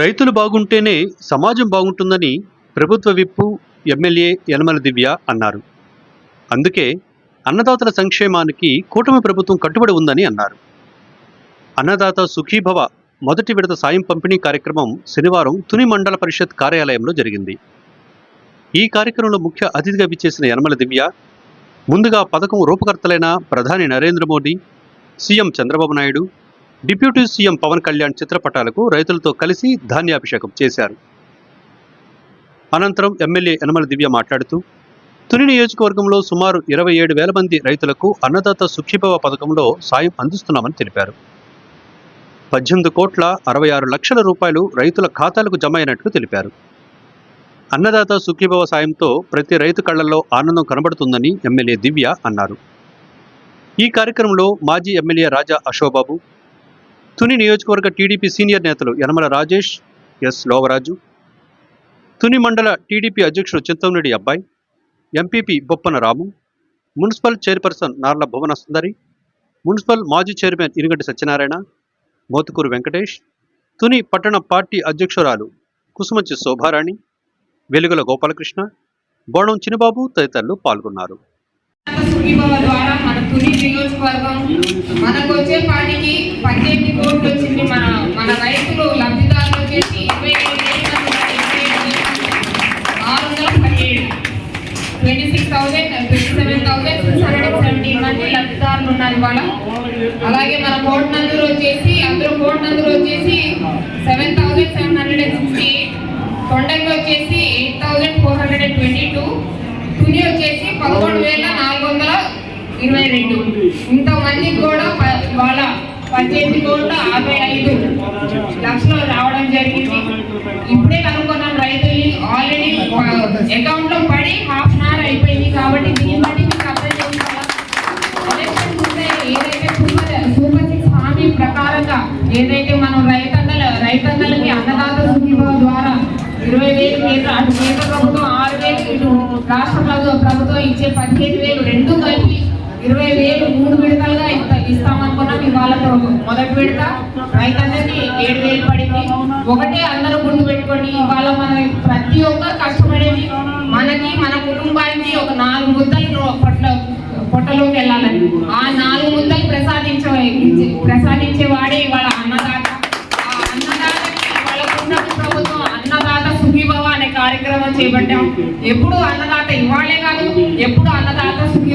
రైతులు బాగుంటేనే సమాజం బాగుంటుందని ప్రభుత్వ విప్పు ఎమ్మెల్యే యనమల దివ్య అన్నారు. అందుకే అన్నదాతల సంక్షేమానికి కూటమి ప్రభుత్వం కట్టుబడి ఉందని అన్నారు. అన్నదాత సుఖీభవ మొదటి విడత సాయం పంపిణీ కార్యక్రమం శనివారం తుని మండల పరిషత్ కార్యాలయంలో జరిగింది. ఈ కార్యక్రమంలో ముఖ్య అతిథిగా విచ్చేసిన యనమల దివ్య ముందుగా పథకం రూపకర్తలైన ప్రధాని Narendra Modi CM Chandrababu Naidu deputy CM Pawan Kalyan చిత్రపటాలకు రైతులతో కలిసి ధాన్యాభిషేకం చేశారు. అనంతరం ఎమ్మెల్యే యనమల దివ్య మాట్లాడుతూ తుని నియోజకవర్గంలో సుమారు ఇరవై ఏడు వేల మంది రైతులకు అన్నదాత సుఖీభవ పథకంలో సాయం అందిస్తున్నామని తెలిపారు. పద్దెనిమిది కోట్ల అరవై ఆరు లక్షల రూపాయలు రైతుల ఖాతాలకు జమ అయినట్లు తెలిపారు. అన్నదాత సుఖీభవ సాయంతో ప్రతి రైతు కళ్ళలో ఆనందం కనబడుతుందని ఎమ్మెల్యే దివ్య అన్నారు. ఈ కార్యక్రమంలో మాజీ ఎమ్మెల్యే రాజా అశోబాబు తుని నియోజకవర్గ టీడీపీ సీనియర్ నేతలు యనమల రాజేష్ ఎస్ లోవరాజు తుని మండల టీడీపీ అధ్యక్షుడు Chintamreddy Abbayi MPP Boppana Ramu municipal chairperson Narla Bhuvana Sundari municipal మాజీ చైర్మన్ ఇరుగంటి సత్యనారాయణ మోతుకూరు వెంకటేష్ తుని పట్టణ పార్టీ అధ్యక్షురాలు కుసుమంచి శోభారాణి వెలుగుల గోపాలకృష్ణ బోణం చినబాబు తదితరులు పాల్గొన్నారు. మన తుని నియోజకవర్గం. మనకు వచ్చే పాటికి పద్దెనిమిది కోట్లు వచ్చింది మన మన రైతులు లబ్ధిదారులు వచ్చేసి ఇరవై ఆరు వందల పదిహేడు. Twenty six thousand twenty seven thousand six hundred seventy మంది లబ్ధిదారులు ఉన్నారు ఇవాళ. అలాగే మన కోట్ నందులు వచ్చేసి అందరూ కోట్ నందులు వచ్చేసి seven thousand seven hundred and sixty Thondangi వచ్చేసి eight thousand four hundred and twenty two Tuni వచ్చేసి పదకొండు వేల నాలుగు ఇరవై రెండు. ఇంతమందికి కూడా వాళ్ళ పద్దెనిమిది కోట్ల అరవై ఐదు లక్షలు రావడం జరిగింది. ఇప్పుడే కనుక్కున్నాం రైతుల్ని ఆల్రెడీ అకౌంట్లో పడి హాఫ్ అన్ అవర్ అయిపోయింది కాబట్టి దీన్ని బట్టి మీకు అర్థం ఏదైతే సూపర్ సిక్స్ హామీ ప్రకారంగా ఏదైతే మనం రైతన్నల రైతన్నలకి అన్నదాత సుఖీభావ ద్వారా ఇరవై వేలు కేంద్ర అటు కేంద్ర ప్రభుత్వం ఆరు వేలు ఇటు రాష్ట్ర ప్రభుత్వం ప్రభుత్వం ఇచ్చే పదిహేను వేలు రెండు కలిపి ఇరవై వేలు మూడు విడతలుగా ఇస్తా- ఇస్తామనుకున్నాం ఇవాళ మొదటి విడత. రైతన్నకి ఏడు వేలు పడింది. ఒకటే అందరూ గుర్తు పెట్టుకొని ఇవాళ మనం ప్రతి ఒక్కరు కష్టపడేది మనకి మన కుటుంబానికి ఒక నాలుగు ముద్దలు పొట్ల పొట్టలోకి వెళ్ళాలని. ఆ నాలుగు ముద్దలు ప్రసాదించే ప్రసాదించే వాడే ఇవాళ అన్నదాత. ఆ అన్నదాతకి ఇవాళ ప్రభుత్వం అన్నదాత సుఖీభవ అనే కార్యక్రమం చేపట్టాం. ఎప్పుడు అన్నదాత ఇవాళే కాదు ఎప్పుడు అన్నదాత సుఖీ